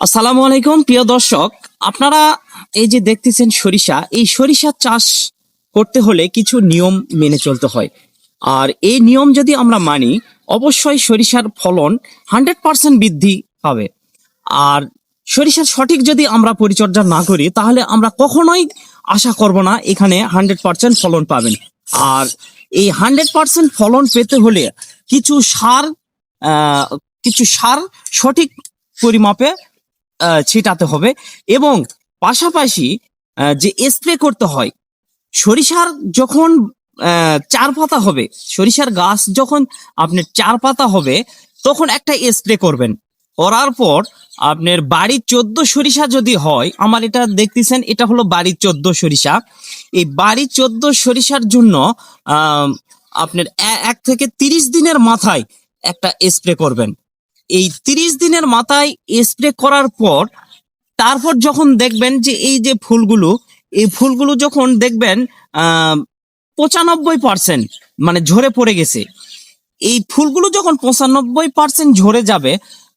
আসসালামু আলাইকুম, প্রিয় দর্শক। আপনারা এই যে দেখতেছেন সরিষা, এই সরিষা চাষ করতে হলে কিছু নিয়ম মেনে চলতে হয়। আর এই নিয়ম যদি আমরা মানি, অবশ্যই সরিষার ফলন হান্ড্রেড পার্সেন্ট বৃদ্ধি পাবে। আর সরিষার সঠিক যদি আমরা পরিচর্যা না করি, তাহলে আমরা কখনোই আশা করব না এখানে হান্ড্রেড পার্সেন্ট ফলন পাবেন। আর এই হান্ড্রেড পার্সেন্ট ফলন পেতে হলে কিছু সার কিছু সার সঠিক পরিমাপে ছিটাতে হবে। এবং পাশাপাশি যে স্প্রে করতে হয়, সরিষার যখন চার পাতা হবে, সরিষার গাছ যখন আপনার চার পাতা হবে, তখন একটা স্প্রে করবেন। করার পর আপনার বাড়ির চোদ্দ সরিষা যদি হয়, আমার এটা দেখতেছেন, এটা হলো বাড়ির চোদ্দ সরিষা। এই বাড়ির চোদ্দ সরিষার জন্য আপনার এক থেকে তিরিশ দিনের মাথায় একটা স্প্রে করবেন। এই তিরিশ দিনের মাথায় স্প্রে করার পর, তারপর যখন দেখবেন যে এই যে ফুলগুলো, এই ফুলগুলো যখন দেখবেন পঁচানব্বই পার্সেন্ট মানে ঝরে পড়ে গেছে। এই ফুলগুলো যখন পঁচানব্বই পার্সেন্ট ঝরে যাবে,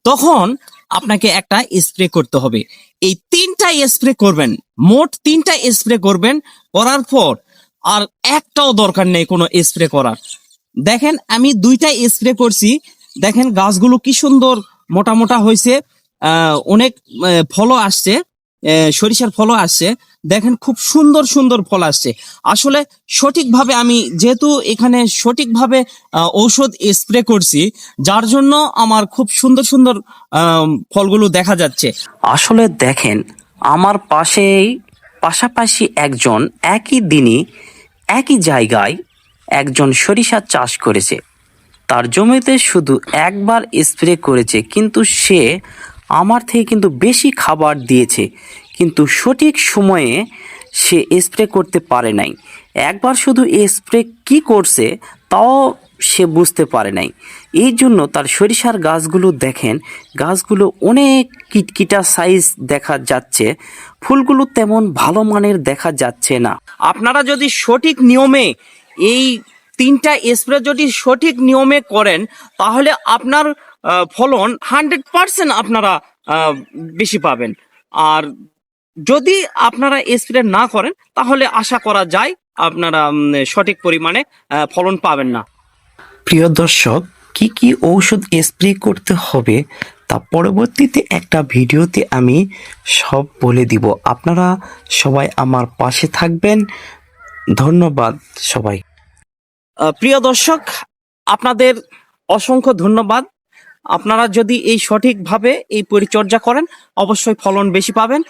তখন আপনাকে একটা স্প্রে করতে হবে। এই তিনটা স্প্রে করবেন, মোট তিনটা স্প্রে করবেন করার পর, আর একটাও দরকার নেই কোনো স্প্রে করার। দেখেন, আমি দুইটা স্প্রে করছি দেখেন গাছগুলো কি সুন্দর মোটা মোটা হয়েছে অনেক ফলও আসছে সরিষার ফলও আসছে। দেখেন খুব সুন্দর সুন্দর ফল আসছে। আসলে সঠিকভাবে আমি যেহেতু এখানে সঠিকভাবে ঔষধ স্প্রে করছি, যার জন্য আমার খুব সুন্দর সুন্দর ফলগুলো দেখা যাচ্ছে। আসলে দেখেন, আমার পাশেই, পাশাপাশি একজন একই দিনই একই জায়গায় একজন সরিষা চাষ করেছে। তার জমিতে শুধু একবার স্প্রে করেছে, কিন্তু সে আমার থেকে কিন্তু বেশি খাবার দিয়েছে। কিন্তু সঠিক সময়ে সে স্প্রে করতে পারে নাই। একবার শুধু স্প্রে কি করছে, তাও সে বুঝতে পারে নাই। এই জন্য তার সরিষার গাছগুলো দেখেন, গাছগুলো অনেক কিটকিটা সাইজ দেখা যাচ্ছে। ফুলগুলো তেমন ভালো মানের দেখা যাচ্ছে না। আপনারা যদি সঠিক নিয়মে এই তিনটা স্প্রে যদি সঠিক নিয়মে করেন, তাহলে আপনার ফলন হান্ড্রেড পার্সেন্ট আপনারা বেশি পাবেন। আর যদি আপনারা স্প্রে না করেন, তাহলে আশা করা যায় আপনারা সঠিক পরিমাণে ফলন পাবেন না। প্রিয় দর্শক, কি কি ঔষধ স্প্রে করতে হবে, তা পরবর্তীতে একটা ভিডিওতে আমি সব বলে দিব। আপনারা সবাই আমার পাশে থাকবেন। ধন্যবাদ সবাই। প্রিয় দর্শক, আপনাদের অসংখ্য ধন্যবাদ। আপনারা যদি এই সঠিকভাবে এই পরিচর্যা করেন, অবশ্যই ফলন বেশি পাবেন।